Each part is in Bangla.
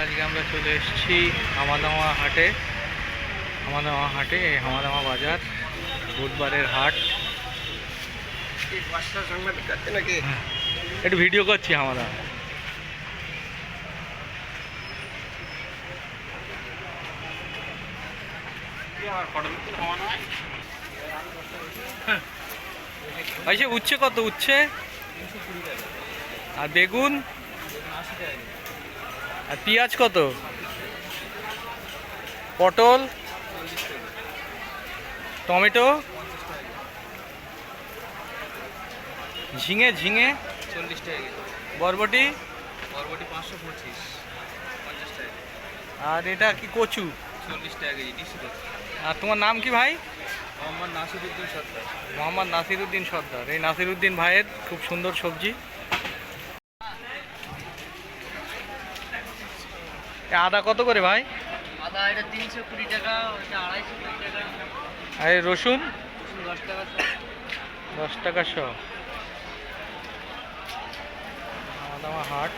আজকে আমরা চলে এসেছি হামাদামা হাটে। হামাদামা হাটে এই হামাদামা বাজার, বুধবারের হাট। একটু ভিডিও করছি হামাদামা। আচ্ছা উচ্ছে কত? উচ্ছে? আর বেগুন? আর পেঁয়াজ কত? পটল? টমেটো? ঝিঙে ঝিঙে? চল্লিশ টাকা বরবটি? বরবটি পাঁচশো পঁচিশ। পঞ্চাশ টাকা আর এটা কি কচু? চল্লিশ টাকা কেজি ডিসি আর তোমার নাম কি ভাই? মোহাম্মদ নাসিরুদ্দিন সর্দার। মোহাম্মদ নাসিরুদ্দিন সর্দার। এই নাসিরুদ্দিন ভাইয়ের খুব সুন্দর সবজি। আদা কত করে ভাই? আদা এটা তিনশো কুড়ি টাকা ওইটা আড়াইশো কুড়ি টাকা। আর রসুন? দশ টাকা দশ টাকা শ। আমাদামা হাট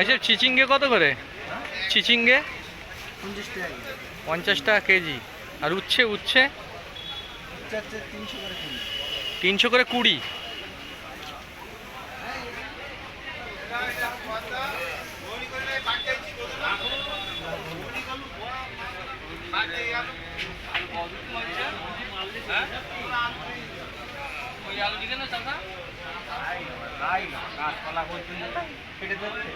আচ্ছা চিচিঙ্গে কত করে? চিচিঙ্গে? পঞ্চাশ টাকা কেজি। আর উচ্ছে উচ্ছে? তিনশো করে কুড়ি। ওই আলু দিকে না চাষা গাছপালা পর্যন্ত কেটে ধরছে।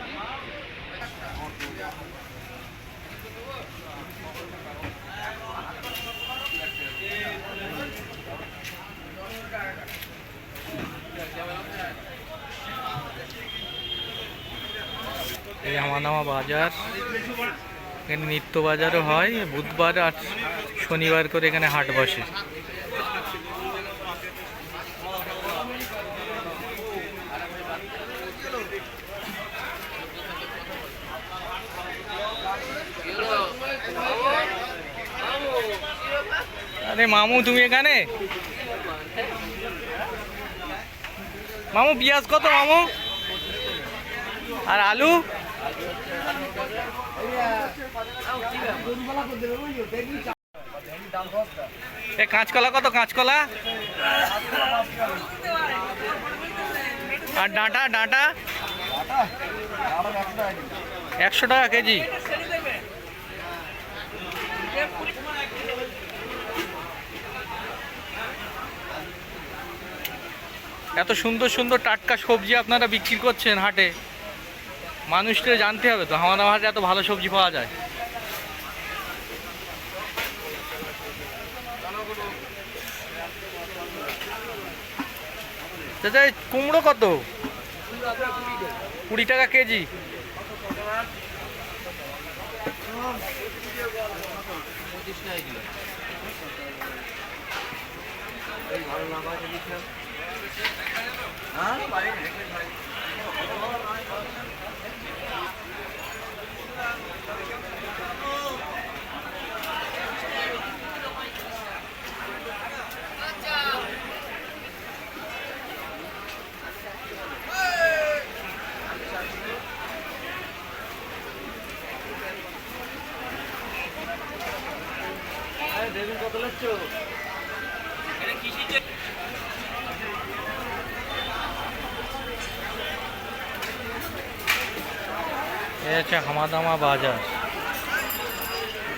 এই আমানামা বাজার। এখানে নিত্য বাজারও হয়, বুধবার আর শনিবার করে এখানে হাট বসে। আরে মামু, তুমি এখানে? মামু, পেঁয়াজ কত মামু? আর আলু? এ, কাঁচকলা কত, কাঁচকলা? আর ডাঁটা ডাঁটা? একশো টাকা কেজি। এত সুন্দর সুন্দর টাটকা সবজি আপনারা বিক্রি করছেন হাটে, মানুষকে জানতে হবে তো, আমাদের হাটে এত ভালো সবজি পাওয়া যায়। চাচা কুমড়ো কত? কুড়ি টাকা কেজি। ভালো কত লাগছো এটা কিসের এ হচ্ছে হামাদামা বাজার।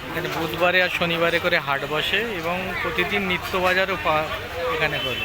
এখানে বুধবারে আর শনিবারে করে হাট বসে এবং প্রতিদিন নিত্য বাজারও পা এখানে করে।